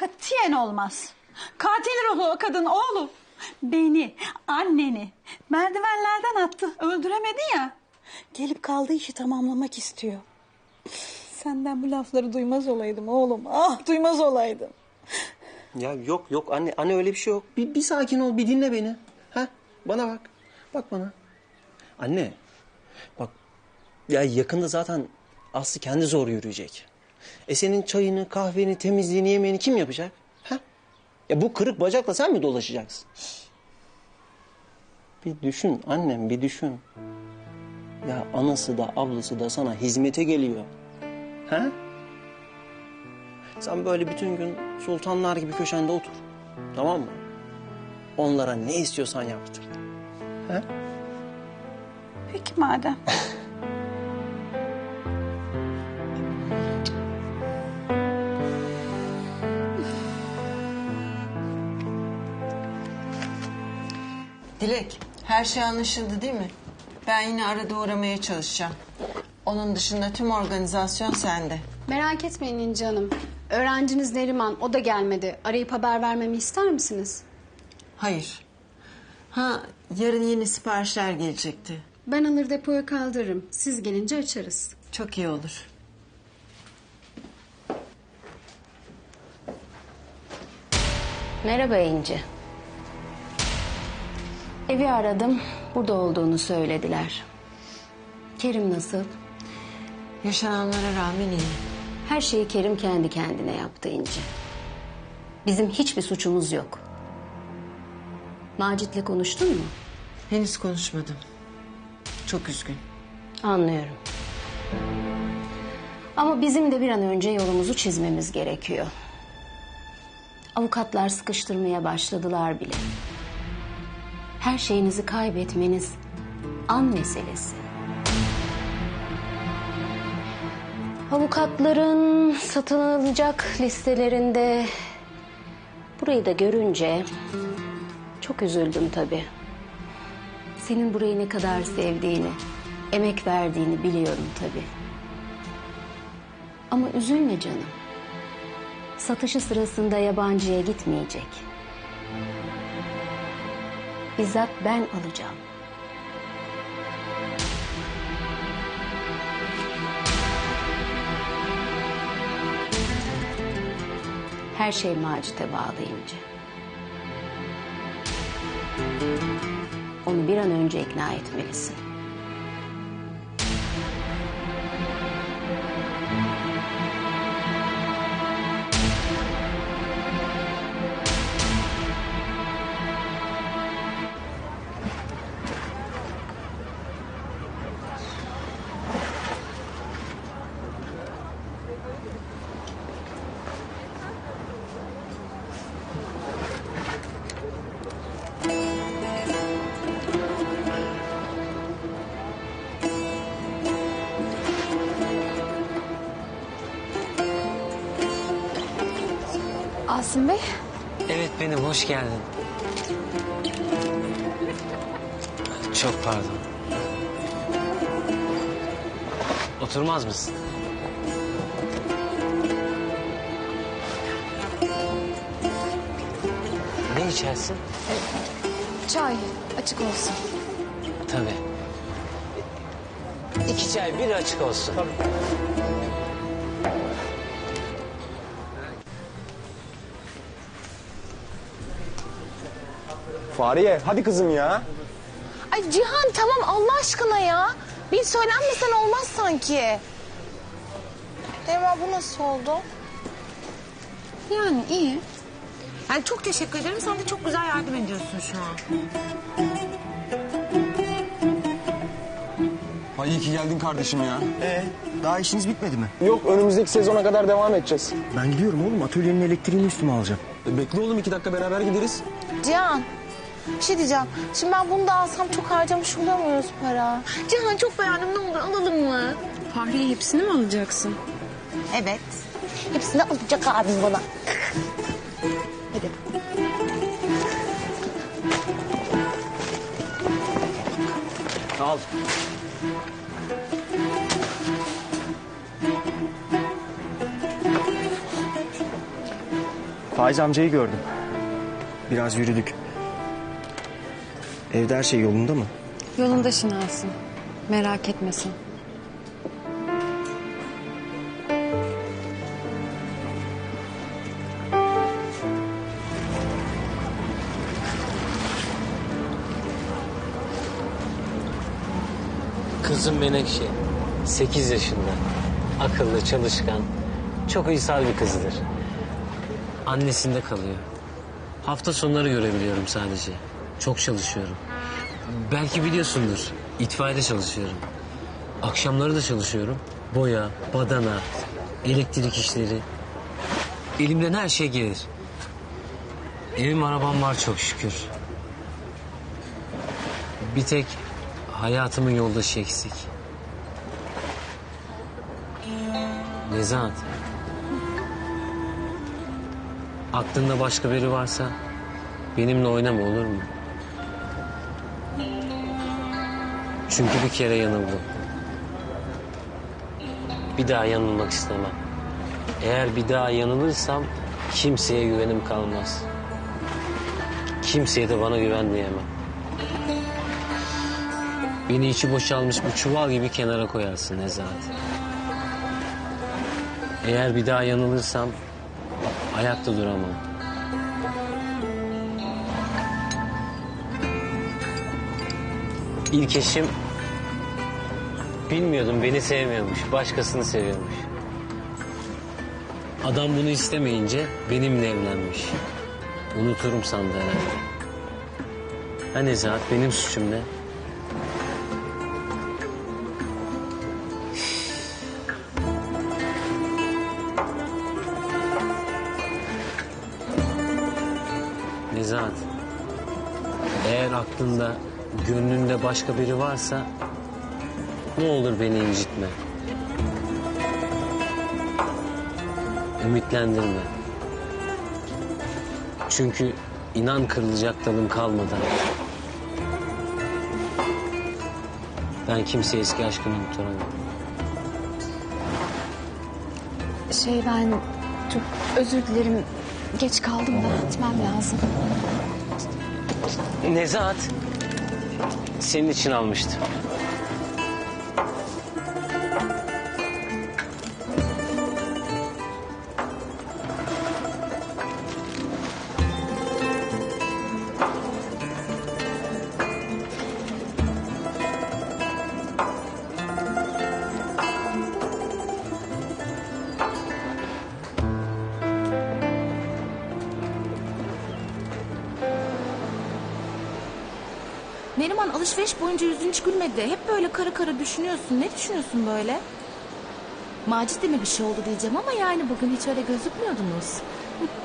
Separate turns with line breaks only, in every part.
Katiyen olmaz. Katil ruhlu o kadın oğlum. Beni, anneni merdivenlerden attı. Öldüremedi ya. Gelip kaldığı işi tamamlamak istiyor. Senden bu lafları duymaz olaydım oğlum. Ah duymaz olaydım.
Ya yok yok anne anne öyle bir şey yok. Bir, bir sakin ol bir dinle beni. Ha? Bana bak. Bak bana. Anne. Bak ya yakında zaten Aslı kendi zor yürüyecek. E senin çayını, kahveni, temizliğini, yemeğini kim yapacak? Ha? Ya bu kırık bacakla sen mi dolaşacaksın? Bir düşün annem bir düşün. Ya anası da ablası da sana hizmete geliyor. Ha? Sen böyle bütün gün sultanlar gibi köşende otur. Tamam mı? Onlara ne istiyorsan yaptır. Ha?
Peki madem.
Dilek, her şey anlaşıldı değil mi? Ben yine arada uğramaya çalışacağım. Onun dışında tüm organizasyon sende.
Merak etmeyin İnci Hanım. Öğrenciniz Neriman, o da gelmedi. Arayıp haber vermemi ister misiniz?
Hayır. Ha, yarın yeni siparişler gelecekti.
Ben alır depoya kaldırırım. Siz gelince açarız.
Çok iyi olur.
Merhaba İnci. Evi aradım. Burada olduğunu söylediler. Kerim nasıl?
Yaşananlara rağmen iyi.
Her şeyi Kerim kendi kendine yaptı İnci. Bizim hiçbir suçumuz yok. Macit'le konuştun mu?
Henüz konuşmadım. Çok üzgün.
Anlıyorum. Ama bizim de bir an önce yolumuzu çizmemiz gerekiyor. Avukatlar sıkıştırmaya başladılar bile. Her şeyinizi kaybetmeniz an meselesi. Avukatların satın alınacak listelerinde burayı da görünce çok üzüldüm tabii. Senin burayı ne kadar sevdiğini, emek verdiğini biliyorum tabii. Ama üzülme canım. Satışı sırasında yabancıya gitmeyecek. Bizzat ben alacağım. Her şey Macit'e bağlayınca. Onu bir an önce ikna etmelisin.
Asım Bey,
Evet benim, hoş geldin. Çok pardon. Oturmaz mısın? Ne içersin?
çay açık olsun.
Tabii. İki çay, biri açık olsun.
Fariye hadi kızım ya.
Ay Cihan tamam Allah aşkına ya. Bir söylenmesen olmaz sanki. Emma bu nasıl oldu?
Yani iyi.
Yani çok teşekkür ederim. Sen de çok güzel yardım ediyorsun şu an.
Ay iyi ki geldin kardeşim ya.
Ee, daha işiniz bitmedi mi?
Yok önümüzdeki sezona kadar devam edeceğiz.
Ben gidiyorum oğlum. Atölyenin elektriğini üstüme alacağım.
E, bekle oğlum iki dakika beraber gideriz.
Cihan bir şey diyeceğim. Şimdi ben bunu da alsam çok harcamış oluyor muyuz para? Cihan çok beğendim ne olur alalım mı?
Fahriye hepsini mi alacaksın?
Evet. Hepsini alacak abim bana. Hadi.
Al.
Faiz amcayı gördüm. Biraz yürüdük. Evde her şey yolunda mı?
Yolunda Şinasi. Merak etmesin.
Kızım Menekşe. 8 yaşında. Akıllı, çalışkan. Çok uysal bir kızdır. Annesinde kalıyor. Hafta sonları görebiliyorum sadece. Çok çalışıyorum. Belki biliyorsundur. İtfaiyede çalışıyorum. Akşamları da çalışıyorum. Boya, badana, elektrik işleri. Elimden her şey gelir. Evim arabam var çok şükür. Bir tek hayatımın yoldaşı eksik. Nezahat. Aklında başka biri varsa benimle oynama olur mu? Çünkü bir kere yanıldım. Bir daha yanılmak istemem. Eğer bir daha yanılırsam kimseye güvenim kalmaz. Kimseye de bana güven diyemem. Beni içi boşalmış bir çuval gibi kenara koyarsın Nezahat. Eğer bir daha yanılırsam ayakta duramam. İlk eşim bilmiyordum beni sevmiyormuş, başkasını seviyormuş. Adam bunu istemeyince benimle evlenmiş. Unuturum sandı herhalde. Ha Nezahat benim suçum ne? Nezahat. Eğer aklında, gönlünde başka biri varsa ne olur beni incitme. Ümitlendirme. Çünkü inan kırılacak dalım kalmadan. Ben kimseye eski aşkımı unutamam.
Şey ben çok özür dilerim. Geç kaldım da gitmem lazım.
Nezahat. Senin için almıştım.
Neriman alışveriş boyunca yüzün hiç gülmedi. Hep böyle kara kara düşünüyorsun. Ne düşünüyorsun böyle? Macit'e mi bir şey oldu diyeceğim ama yani bugün hiç öyle gözükmüyordunuz.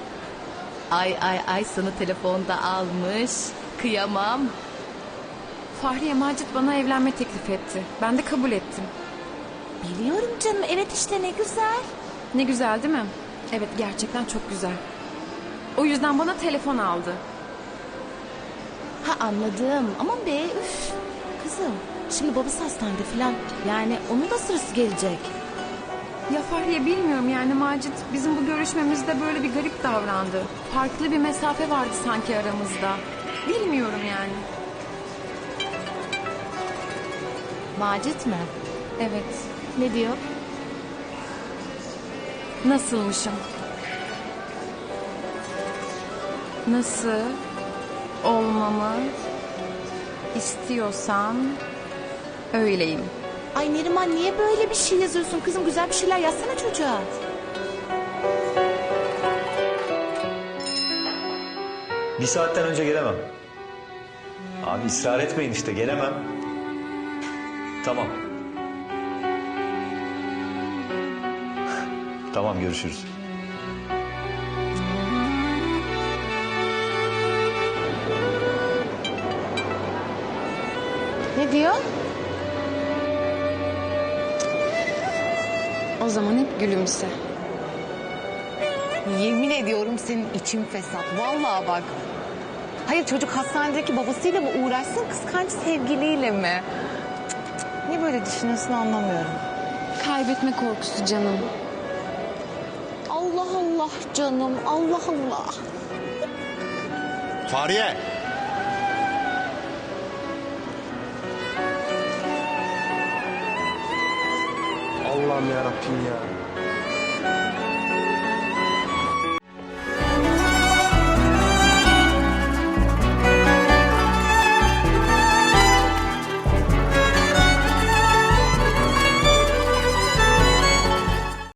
ay ay ay sana telefonda almış. Kıyamam.
Fahriye Macit bana evlenme teklif etti. Ben de kabul ettim.
Biliyorum canım evet işte ne güzel.
Ne güzel değil mi? Evet gerçekten çok güzel. O yüzden bana telefon aldı.
Ha anladım. Aman be üf. Kızım şimdi babası hastanede falan. Yani onun da sırası gelecek.
Ya Fahriye bilmiyorum yani Macit bizim bu görüşmemizde böyle bir garip davrandı. Farklı bir mesafe vardı sanki aramızda. Bilmiyorum yani.
Macit mi?
Evet.
Ne diyor?
Nasılmışım? Nasıl olmamı istiyorsan öyleyim.
Ay Neriman niye böyle bir şey yazıyorsun kızım? Güzel bir şeyler yazsana çocuğa.
Bir saatten önce gelemem. Abi ısrar etmeyin işte gelemem. Tamam. tamam görüşürüz.
Diyor? O zaman hep gülümse.
Yemin ediyorum senin için fesat. Vallahi bak. Hayır çocuk hastanedeki babasıyla mı uğraşsın kıskanç sevgiliyle mi? Cık, cık. Niye böyle düşünüyorsun anlamıyorum.
Kaybetme korkusu canım.
Allah Allah canım Allah Allah.
Fahriye.
Allah'ım ya Rabbim ya.